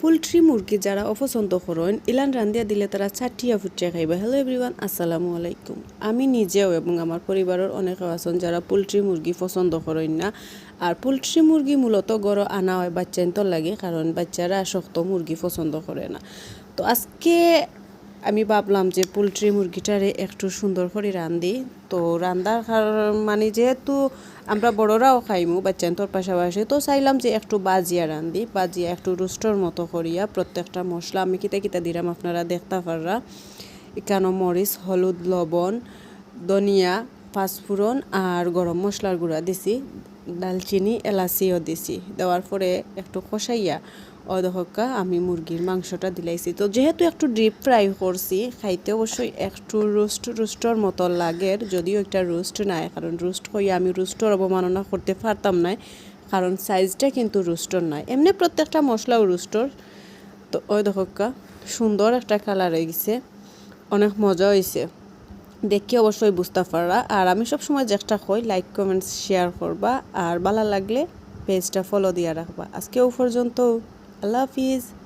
Poultry মুরগি যারা অপছন্দ করেন, ইলান রান্দিয়া দিলে তারা ছাটিয়া ফুটিয়া খাইবে। হ্যালো এভরিওয়ান আসসালামু আলাইকুম। আমি নিজেও এবং আমার পরিবারের অনেকে আছেন যারা পোলট্রি মুরগি পছন্দ করেন না। আর পোলট্রি মুরগি মূলত গড় আনা হয় বাচ্চা লাগে, কারণ বাচ্চারা শক্ত মুরগি পছন্দ করে না। তো আজকে আমি ভাবলাম যে পোলট্রি মুরগিটারে একটু সুন্দর করে রান্ধি। তো রান্দার কার- মানে যেহেতু আমরা বড়রাও খাইমু, বাচ্চান্তর পাশাপাশি, তো চাইলাম যে একটু বাজিয়া রান্ধি, বাজিয়া একটু রুস্টর মতো করিয়া প্রত্যেকটা মশলা আমি কিতা কিতা দিলাম আপনারা দেখতে পাররা। এখানো মরিচ, হলুদ, লবণ, ধনিয়া, পাঁচফোড়ন আর গরম মশলার গুঁড়া দিছি। দালচিনি এলাচিও দিছি। দেওয়ার পরে একটু কষাইয়া অদহকা আমি মুরগির মাংসটা দিলাইছি। তো যেহেতু একটু ডিপ ফ্রাই করছি, খাইতে অবশ্যই একটু রোস্ট রোস্টর মতো লাগে। যদিও একটা রোস্ট নাই, কারণ রোস্ট হইয়া আমি রোস্টর অবমাননা করতে পারতাম না কারণ সাইজটা কিন্তু রোস্টর নাই। এমনি প্রত্যেকটা মশলাও রোস্টর তো ওই দহকা সুন্দর একটা কালার হয়ে গেছে অনেক মজা হয়েছে দেখি অবশ্যই বুঝতে পাররা আর আমি সব সময় চেষ্টা করি লাইক কমেন্টস শেয়ার করবা। আর ভালো লাগলে পেজটা ফলো দিয়ে রাখবা। আজকে ও পর্যন্ত, আল্লাহ হাফিজ।